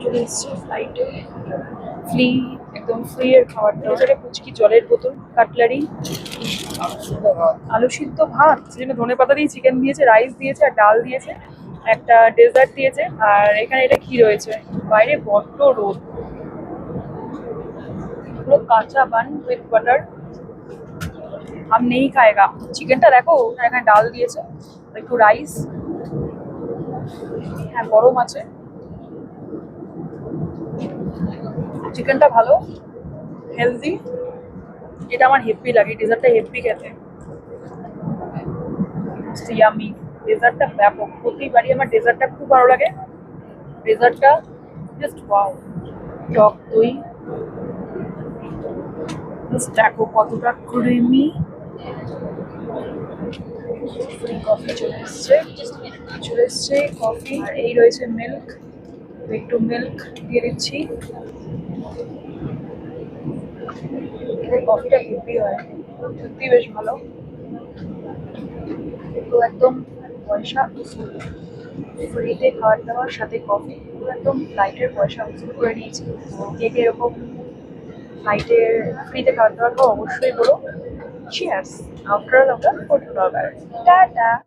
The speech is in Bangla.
চলে এসছে ফ্লাইটে ফ্রি একদম ফ্রি এর খাবারটা সেটা পুচকি জলের বোতল কাটলারি আলু সিদ্ধ ভাত সেখানে ধনে পাতা দিয়ে চিকেন দিয়েছে রাইস দিয়েছে আর ডাল দিয়েছে একটা ডেজার্ট দিয়েছে আর এখানে এটা কি রয়েছে বাইরে বড্ড রোদ পুরো কাঁচা বান উইথ বাটার हम नहीं खाएगा চিকেনটা দেখো আর এখানে ডাল দিয়েছে আর একটু রাইস হ্যাঁ গরম আছে চিকেনটা ভালো হেলদি এটা আমার হেপি লাগে, ডেজার্টটা হেপি খেতে। ইয়ামি ডেজার্টটা ব্যাপক, প্রতিবারই আমার ডেজার্টটা খুব ভালো লাগে। ডেজার্টটা জাস্ট ওয়াও টক দই দেখো কতটা ক্রিমি কফি চলে এসছে চলে এসছে কফি এই রয়েছে মিল্ক একটু মিল্ক দিয়ে দিচ্ছি। এদের কফিটা হেভি হয়। সত্যি বেশ ভালো। একদম পয়সা ফ্রিতে খাবার দাবার সাথে কফি একদম ফ্লাইটের পয়সা উসুল করে নিয়েছি। কে কে এরকম ফ্লাইটের ফ্রিতে খাবার দাবার অবশ্যই বলো। চিয়ার্স আফটার অল আমরা ফোর্টি টাটা!